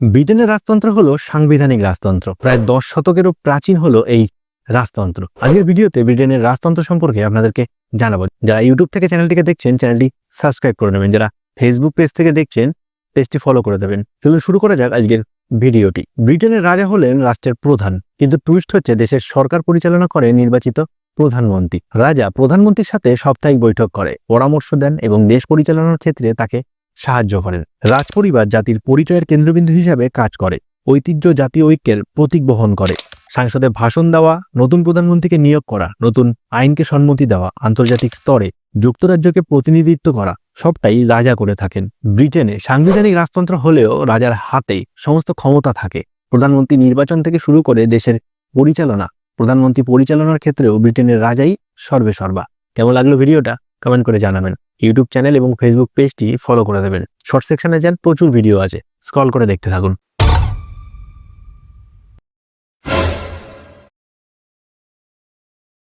ব্রিটেনের রাজতন্ত্র হলো সাংবিধানিক রাজতন্ত্র। প্রায় দশ শতকেরও প্রাচীন হলো এই রাজতন্ত্র। আজকের ভিডিওতে ব্রিটেনের রাজতন্ত্র সম্পর্কে আপনাদেরকে জানাব। যারা ইউটিউব থেকে চ্যানেলটিকে দেখছেন, চ্যানেলটি সাবস্ক্রাইব করে নেবেন। যারা ফেসবুক পেজ থেকে দেখছেন, পেজটি ফলো করে দেবেন। চলুন শুরু করা যাক আজকের ভিডিওটি। ব্রিটেনের রাজা হলেন রাষ্ট্রের প্রধান, কিন্তু টুইস্ট হচ্ছে দেশের সরকার পরিচালনা করে নির্বাচিত প্রধানমন্ত্রী। রাজা প্রধানমন্ত্রীর সাথে সাপ্তাহিক বৈঠক করে, পরামর্শ দেন এবং দেশ পরিচালনার ক্ষেত্রে তাকে সাহায্য করেন। রাজপরিবার জাতির পরিচয়ের কেন্দ্রবিন্দু হিসাবে কাজ করে। ঐতিহ্য জাতীয় ঐক্যের প্রতীক বহন করে। সংসদে ভাষণ দেওয়া, নতুন প্রধানমন্ত্রীকে নিয়োগ করা, নতুন আইনকে সম্মতি দেওয়া, আন্তর্জাতিক স্তরে যুক্তরাজ্যকে প্রতিনিধিত্ব করা, সবটাই রাজা করে থাকেন। ব্রিটেনে সাংবিধানিক রাজতন্ত্র হলেও রাজার হাতে সমস্ত ক্ষমতা থাকে। প্রধানমন্ত্রী নির্বাচন থেকে শুরু করে দেশের পরিচালনা, প্রধানমন্ত্রী পরিচালনার ক্ষেত্রেও ব্রিটেনের রাজাই সর্বে সর্বা কেমন লাগল ভিডিওটা? কমেন্ট করে জানাবেন। ইউটিউব চ্যানেল এবং ফেসবুক পেজটি ফলো করে দেবেন। শর্ট সেকশনে যান প্রচুর ভিডিও আছে। স্ক্রল করে দেখতে থাকুন।